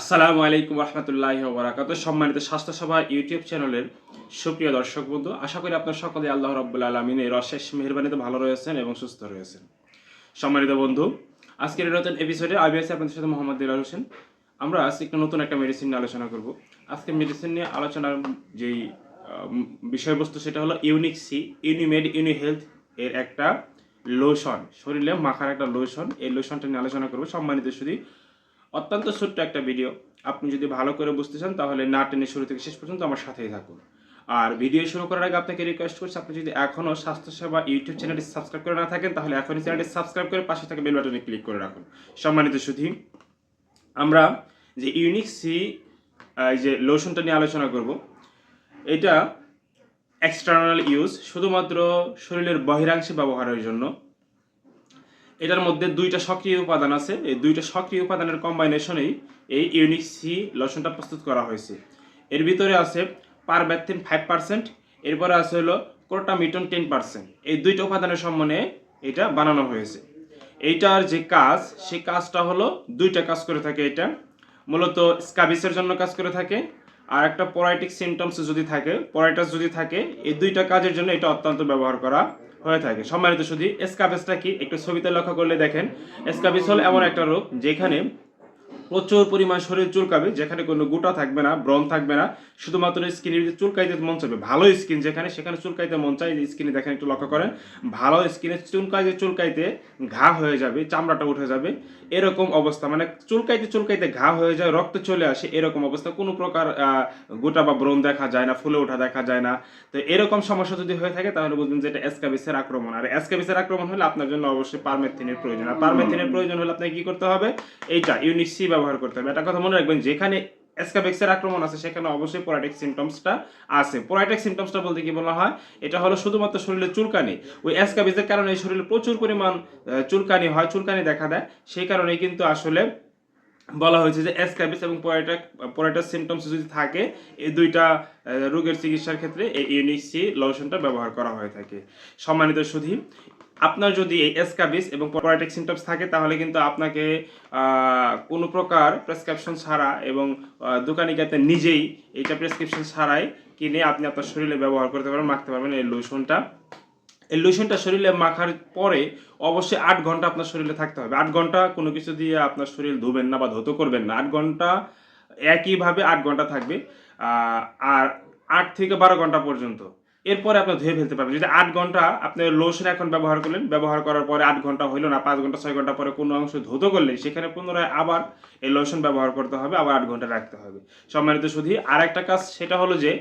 আসসালামু আলাইকুম রহমতুল্লাহ বরাকাত সম্মানিত স্বাস্থ্যসভা ইউটিউব চ্যানেলের সুপ্রিয় দর্শক বন্ধু, আশা করি আপনার সকলে আল্লাহ রব্বুল্লা আলমিনের অশেষ মেহরবানিতে ভালো রয়েছেন এবং সুস্থ রয়েছেন। সম্মানিত বন্ধু, আজকের নতুন এপিসোডে আমি আছি আপনাদের সাথে মোহাম্মদ দিলাল হোসেন। আমরা আজকে একটা নতুন একটা মেডিসিন নিয়ে আলোচনা করব। আজকে মেডিসিন নিয়ে আলোচনার যেই বিষয়বস্তু সেটা হলো unique C Unimed Uni health এর একটা লোশন শরীরে মাখার একটা লোশন এই লোশনটা নিয়ে আলোচনা করব। সম্মানিত শুধু অত্যন্ত ছোট্ট একটা ভিডিও আপনি যদি ভালো করে বুঝতে চান, তাহলে না টেনে শুরু থেকে শেষ পর্যন্ত আমার সাথেই থাকুন। আর ভিডিও শুরু করার আগে আপনাকে রিকোয়েস্ট করছি, আপনি যদি এখনও স্বাস্থ্যসেবা ইউটিউব চ্যানেলটি সাবস্ক্রাইব করে না থাকেন, তাহলে এখনই চ্যানেলটি সাবস্ক্রাইব করে পাশে থাকা বেল বাটনে ক্লিক করে রাখুন। সম্মানিত সুধী, আমরা যে ইউনিক সি যে লোশনটা নিয়ে আলোচনা করব, এটা এক্সটার্নাল ইউজ শুধুমাত্র শরীরের বহিরাংশে ব্যবহারের জন্য। এটার মধ্যে দুইটা সক্রিয় উপাদান আছে। এই দুইটা সক্রিয় উপাদানের কম্বাইনেশনেই এই ইউনিক সি লোশনটা প্রস্তুত করা হয়েছে। এর ভিতরে আছে পারব্যাথিন ফাইভ পার্সেন্ট এরপরে আছে হলো ক্রোটামিটন টেন পার্সেন্ট এই দুইটা উপাদানের সম্মানে এটা বানানো হয়েছে। এইটার যে কাজ, সেই কাজটা হলো দুইটা কাজ করে থাকে এটা। মূলত স্কাবিসের জন্য কাজ করে থাকে আর একটা পরাইটিক সিমটমস যদি থাকে, পরাইটাস যদি থাকে, এই দুইটা কাজের জন্য এটা অত্যন্ত ব্যবহার করা হয়ে থাকে। সম্মানিত শুধু এসকাবেসটা কি? একটু ছবিতে লক্ষ্য করলে দেখেন। এসকাবিস হল এমন একটা রোগ যেখানে প্রচুর পরিমাণ শরীর চুলকাবে, যেখানে কোনো গোটা থাকবে না, ব্রণ থাকবে না, শুধুমাত্র স্কিনের চুলকাইতে মন চাইবে। ভালো স্কিন যেখানে, সেখানে চুলকাইতে মন চাই স্কিনে দেখেন একটু লক্ষ্য করেন, ভালো স্কিনে চুলকাইতে চুলকাইতে ঘা হয়ে যাবে, চামড়াটা উঠে যাবে, এরকম অবস্থা। মানে চুলকাইতে চুলকাইতে ঘা হয়ে যায়, রক্ত চলে আসে, এরকম অবস্থা। কোনো প্রকার গোটা বা ব্রণ দেখা যায় না, ফুলে ওঠা দেখা যায় না। তো এরকম সমস্যা যদি হয়ে থাকে, তাহলে বুঝবেন যে এটা এসকাবিসের আক্রমণ। আর এসকাবিসের আক্রমণ হলে আপনার জন্য অবশ্যই পারমেথিনের প্রয়োজন। আর পারমেথিনের প্রয়োজন হলে আপনাকে কি করতে হবে? এইটা, ইউনিক সি ব্যবহার করতে হবে। এটা কথা মনে রাখবেন, যেখানে এসকাবেক্সের আক্রমণ আছে, সেখানে অবশ্যই পোরাটিক সিমটমসটা আছে। পোরাটিক সিমটমসটা বলতে কি বলা হয়? এটা হলো শুধুমাত্র শরীরে চুলকানি। ওই এসকাবেক্সের কারণে শরীরে প্রচুর পরিমাণ চুলকানি হয়, চুলকানি দেখা দেয়। সেই কারণেই কিন্তু আসলে বলা হয়েছে যে এসকাবিস এবং পোরাটাক পোরাটাস সিমটমস যদি থাকে, এই দুইটা রোগের চিকিৎসার ক্ষেত্রে এই ইউনিক সি লোশনটা ব্যবহার করা হয়ে থাকে। সম্মানিত সুধী আপনার যদি এই এসকাবিস এবং পোরাটিক সিমটমস থাকে তাহলে কিন্তু আপনাকে কোনো প্রকার প্রেসক্রিপশন ছাড়া এবং আহ, দোকানিকাতে নিজেই এইটা প্রেসক্রিপশন ছাড়াই কিনে আপনি আপনার শরীরে ব্যবহার করতে পারবেন মাখতে পারবেন এই লোশনটা এই লোশনটা শরীরে মাখার পরে অবশ্যই আট ঘণ্টা আপনার শরীরে থাকতে হবে। আট ঘণ্টা কোনো কিছু দিয়ে আপনার শরীর ধুবেন না বা ধুতো করবেন না। আট ঘণ্টা একইভাবে আট ঘণ্টা থাকবে আর আট থেকে বারো ঘণ্টা পর্যন্ত। এরপরে আপনি ধুয়ে ফেলতে পারবেন। যদি আট ঘণ্টা আপনি লোশন এখন ব্যবহার করলেন, ব্যবহার করার পরে আট ঘণ্টা হইল না, পাঁচ ঘণ্টা, ছয় ঘণ্টা পরে কোনো অংশ ধুতো করলে সেখানে পুনরায় আবার এই লোশন ব্যবহার করতে হবে, আবার আট ঘণ্টা রাখতে হবে। সম্মানিত শুধু আর একটা কাজ সেটা হলো যে,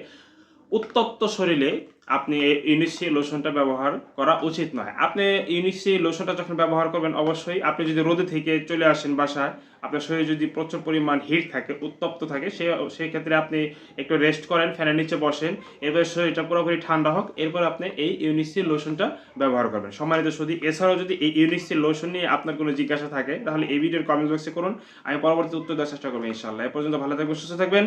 উত্তপ্ত শরীরে আপনি ইউনিসি লোশনটা ব্যবহার করা উচিত নয়। আপনি ইউনিসি লোশনটা যখন ব্যবহার করবেন, অবশ্যই আপনি যদি রোদে থেকে চলে আসেন বাসায়, আপনার শরীরে যদি প্রচুর পরিমাণ হিট থাকে, উত্তপ্ত থাকে, সে, সেই ক্ষেত্রে আপনি একটু রেস্ট করেন, ফ্যানের নিচে বসেন, এরপর শরীরটা পুরোপুরি ঠান্ডা হোক, এরপর আপনি এই ইউনিসি লোশনটা ব্যবহার করবেন। সম্মানিত শুধু এছাড়াও যদি এই ইউনিসি লোশন নিয়ে আপনার কোনো জিজ্ঞাসা থাকে, তাহলে এই ভিডিওর কমেন্ট বক্সে করুন, আমি পরবর্তী উত্তর দেওয়ার চেষ্টা করব ইনশাল্লাহ এ পর্যন্ত ভালো থাকবেন, সুস্থ থাকবেন।